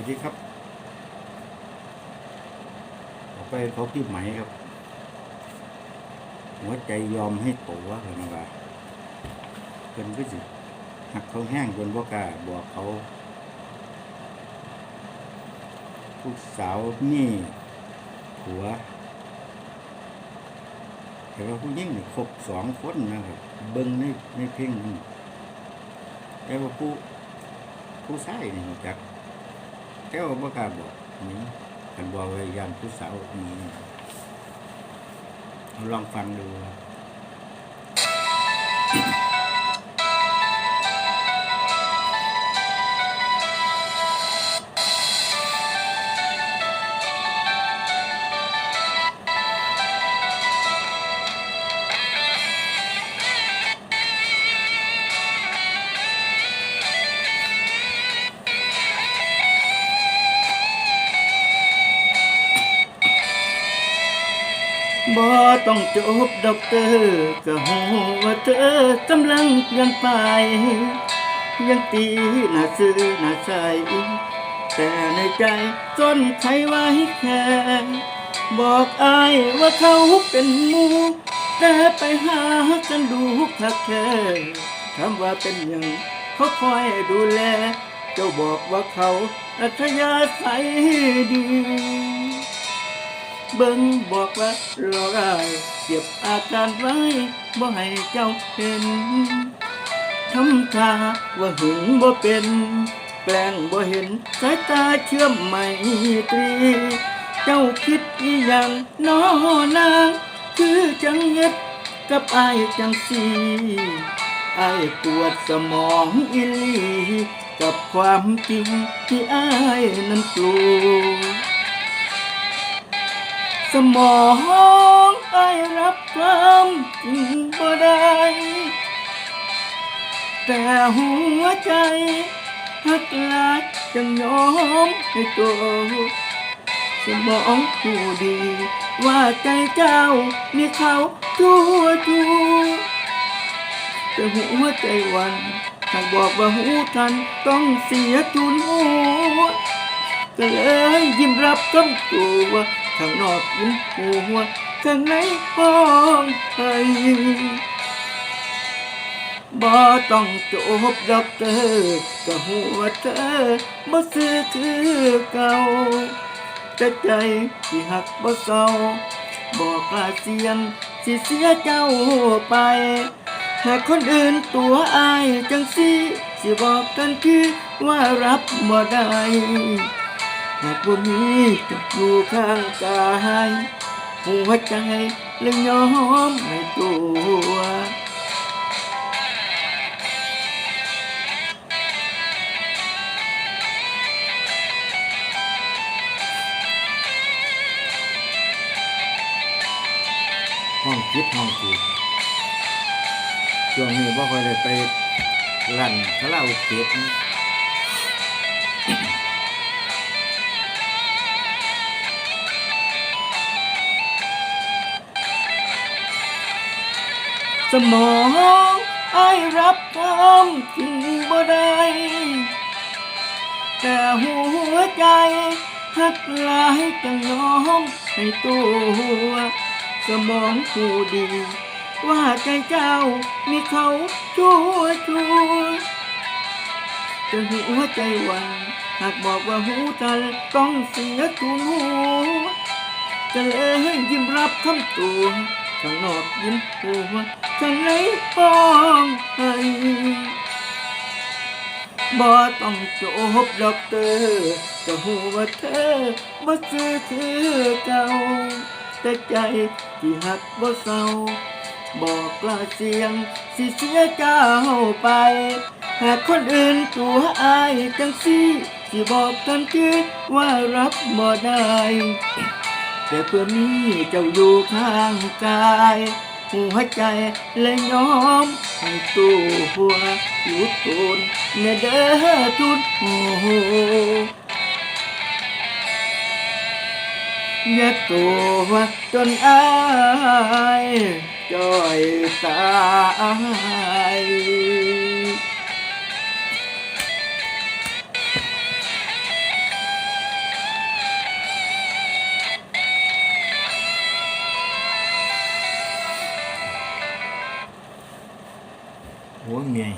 วัสดีครับต่อไปเขาที่ไหมครับ หัวใจยอมให้ตัวเพิ่นว่าเพิ่นก็สิหักเขาแห้งจนบ่กาบอกเขาผู้สาวนี่ผัวแต่ว่าผู้หญิงนี่ครบสองคนนะครับ เบิ่งในในเพลงนี้แต่ว่าผู้ผู้ชายนี่จัก แต่ว่าบ่กล้าบอกนี่กันบอกเลยยามผู้สาวนี้ลองฟังดูบ่ ต้องจบด็อกเตอร์ก็หูว่าเธอกำลังเปลี่ยนไป ยังตีหน้าซื้อหน้าใสแต่ในใจจนใครไว้แค่บอกอายว่าเขาเป็นมูแต่ไปหากันดูคักแค่คำว่าเป็นยังเขาคอยดูแล เจ้าบอกว่าเขาอัธยาศัยดี เบิ่งบอกว่าเราได้เก็บอาการไว้บ่ให้เจ้าเห็นทำท่าว่าหึงบ่เป็น แกล้งบ่เห็นสายตาเชื่อมไม่ตรี เจ้าคิดอีหยังน้อนาง คือจังเฮ็ดกับอายจังสีอายปวดสมองอีหลี กับความจริงที่อายนั้นกลัว สมองไอรับความจริงบ่ได้ แต่หัวใจหักลายจังยอมให้ตัวสมองผู้ดี ว่าใจเจ้ามีเขาทั่วทั่วแต่หัวใจวันหากบอกว่าหูทันต้องเสียทุนหัว เลยยิ้มรับคำตัวข้างนอกยิ้มหัวข้างในห้องไห้บ่ต้องจบดอกเตอร์ก็หัวเธอบ่ซื้อคือเก่าแต่ใจที่หักบ่เศร้าบอกลาเสียงสิเสียเจ้าไป หากคนอื่นตัวอายจังสิสิบอกกันคือว่ารับบ่ได้ หากบ่ามีจะอยู่ข้างกายหัวใจเลยยอมให้ตัวห้องคิดห้องคิดช่วงนี้บ่อคอยได้ไปลั่นคาราโอเกะ สมองไอ้รับความจริงบ่ได้แต่หัวใจหักหลายจังยอมให้ตัวสมองผู้ดี ว่าใจเจ้ามีเขาชั่วชั่วจะหัวใจวันหากบอกว่าหูทันต้องเสียทุนหัวจะเลยยิ้มรับคำตัว ข้างนอกยิ้มหัวข้างในฟ้องให้บ่ต้องจบดอกเตอร์ก็หัวาเธอบ่ซื้อคือเก่าแต่ใจที่หักบ่เศร้าบอกกล้าเสียงสิเสียเจ้าไป หากคนอื่นตัวอายจังสิสิบอกกันคือว่ารับบ่ได้ แต่เพื่อมีเจ้าอยู่ข้างกายหัวใจเลยยอมให้ตัวหัวอยู่ตูนเนเดอทุนโอ้โหย่าตัวจนอายจอยตาย ninguém.